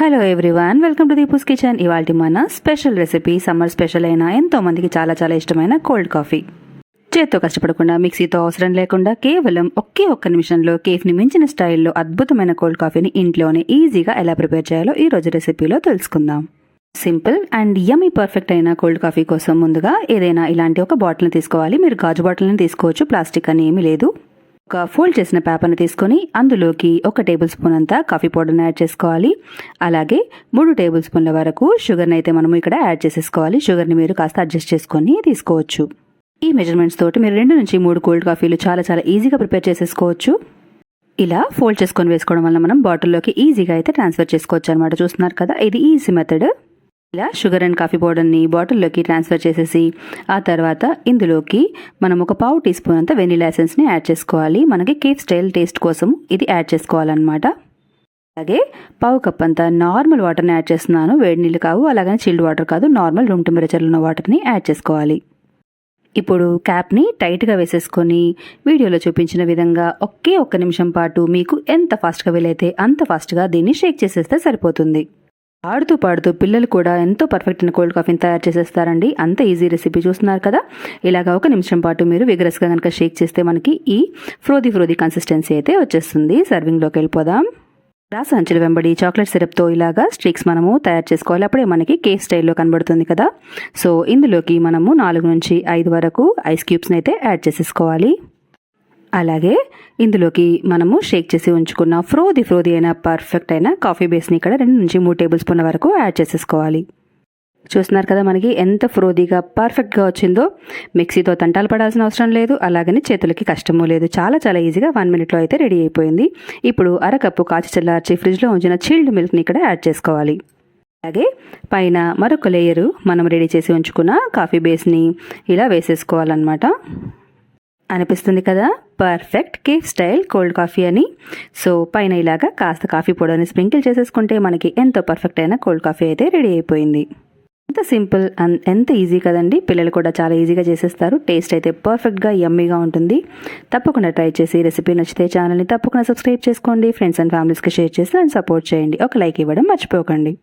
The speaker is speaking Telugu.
Hello everyone welcome to Deepu's kitchen ఇవాళ మన స్పెషల్ రెసిపీ సమ్మర్ స్పెషల్ అయిన ఎంతో మందికి చాలా చాలా ఇష్టమైన కోల్డ్ కాఫీ చేత్తో కష్టపడకుండా మిక్సీతో అవసరం లేకుండా కేవలం ఒకే ఒక్క నిమిషంలో కేఫ్ని మించిన స్టైల్లో అద్భుతమైన కోల్డ్ కాఫీని ఇంట్లోనే ఈజీగా ఎలా ప్రిపేర్ చేయాలో ఈ రోజు రెసిపీలో తెలుసుకుందాం. సింపుల్ అండ్ యమీ పర్ఫెక్ట్ అయిన కోల్డ్ కాఫీ కోసం ముందుగా ఏదైనా ఇలాంటి ఒక బాటిల్ని తీసుకోవాలి. మీరు గాజు బాటిల్ని తీసుకోవచ్చు ప్లాస్టిక్ అని ఏమీ లేదు. ఒక ఫోల్డ్ చేసిన పేపర్ని తీసుకొని అందులోకి ఒక టేబుల్ స్పూన్ అంతా కాఫీ పౌడర్ని యాడ్ చేసుకోవాలి. అలాగే మూడు టేబుల్ స్పూన్ల వరకు షుగర్ని అయితే మనము ఇక్కడ యాడ్ చేసేసుకోవాలి. షుగర్ని మీరు కాస్త అడ్జస్ట్ చేసుకొని తీసుకోవచ్చు. ఈ మెజర్మెంట్స్ తోటి మీరు రెండు నుంచి మూడు కోల్డ్ కాఫీలు చాలా చాలా ఈజీగా ప్రిపేర్ చేసేసుకోవచ్చు. ఇలా ఫోల్డ్ చేసుకొని వేసుకోవడం వల్ల మనం బాటిల్లోకి ఈజీగా అయితే ట్రాన్స్ఫర్ చేసుకోవచ్చు అనమాట చూస్తున్నారు కదా ఇది ఈజీ మెథడ్. ఇలా షుగర్ అండ్ కాఫీ పౌడర్ని బాటిల్లోకి ట్రాన్స్ఫర్ చేసేసి ఆ తర్వాత ఇందులోకి మనం ఒక పావు టీ స్పూన్ అంత వెనీలా ఎసెన్స్ని యాడ్ చేసుకోవాలి. మనకి కేఫ్ స్టైల్ టేస్ట్ కోసం ఇది యాడ్ చేసుకోవాలన్నమాట. అలాగే పావు కప్ అంతా నార్మల్ వాటర్ని యాడ్ చేస్తున్నాను. వేడి నీళ్ళు కావు అలాగని చిల్డ్ వాటర్ కాదు నార్మల్ రూమ్ టెంపరేచర్లో ఉన్న వాటర్ని యాడ్ చేసుకోవాలి. ఇప్పుడు క్యాప్ని టైట్గా వేసేసుకొని వీడియోలో చూపించిన విధంగా ఒకే ఒక్క నిమిషం పాటు మీకు ఎంత ఫాస్ట్గా వీలైతే అంత ఫాస్ట్గా దీన్ని షేక్ చేసేస్తే సరిపోతుంది. ఆడుతూ పాడుతూ పిల్లలు కూడా ఎంతో పర్ఫెక్ట్ అయిన కోల్డ్ కాఫీని తయారు చేసేస్తారండి. అంత ఈజీ రెసిపీ చూస్తున్నారు కదా. ఇలాగా ఒక నిమిషం పాటు మీరు విగరస్గా కనుక షేక్ చేస్తే మనకి ఈ ఫ్రోది ఫ్రోది కన్సిస్టెన్సీ అయితే వచ్చేస్తుంది. సర్వింగ్లోకి వెళ్ళిపోదాం. రాస అంచుల వెంబడి చాక్లెట్ సిరప్తో ఇలాగా స్ట్రీక్స్ మనము తయారు చేసుకోవాలి. అప్పుడే మనకి కేక్ స్టైల్లో కనబడుతుంది కదా. సో ఇందులోకి మనము నాలుగు నుంచి ఐదు వరకు ఐస్ క్యూబ్స్ని అయితే యాడ్ చేసేసుకోవాలి. అలాగే ఇందులోకి మనము షేక్ చేసి ఉంచుకున్న ఫ్రోది ఫ్రోది అయిన పర్ఫెక్ట్ అయిన కాఫీ బేస్ని ఇక్కడ రెండు నుంచి మూడు టేబుల్ స్పూన్ల వరకు యాడ్ చేసేసుకోవాలి. చూస్తున్నారు కదా మనకి ఎంత ఫ్రోదీగా పర్ఫెక్ట్గా వచ్చిందో. మిక్సీతో తంటాలు పడాల్సిన అవసరం లేదు అలాగని చేతులకి కష్టమూ లేదు. చాలా చాలా ఈజీగా వన్ మినిట్లో అయితే రెడీ అయిపోయింది. ఇప్పుడు అరకప్పు కాచి చల్లార్చి ఫ్రిడ్జ్లో ఉంచిన చిల్డ్ మిల్క్ని ఇక్కడ యాడ్ చేసుకోవాలి. అలాగే పైన మరొక లేయరు మనం రెడీ చేసి ఉంచుకున్న కాఫీ బేస్ని ఇలా వేసేసుకోవాలన్నమాట. అనిపిస్తుంది కదా? Perfect cafe style cold coffee అని. సో పైన ఇలాగా కాస్త కాఫీ పౌడర్ని స్ప్రింకిల్ చేసేసుకుంటే మనకి ఎంతో పర్ఫెక్ట్ అయిన కోల్డ్ కాఫీ అయితే రెడీ అయిపోయింది. ఎంత సింపుల్ అండ్ ఎంత ఈజీ కదండి? పిల్లలు కూడా చాలా ఈజీగా చేసేస్తారు. టేస్ట్ అయితే పర్ఫెక్ట్గా యమ్మీగా ఉంటుంది. తప్పకుండా ట్రై చేసి రెసిపీ నచ్చితే ఛానల్ని తప్పకుండా సబ్స్క్రైబ్ చేసుకోండి. ఫ్రెండ్స్ అండ్ ఫ్యామిలీస్కి షేర్ చేసి అండ్ సపోర్ట్ చేయండి. ఒక లైక్ ఇవ్వడం మర్చిపోకండి.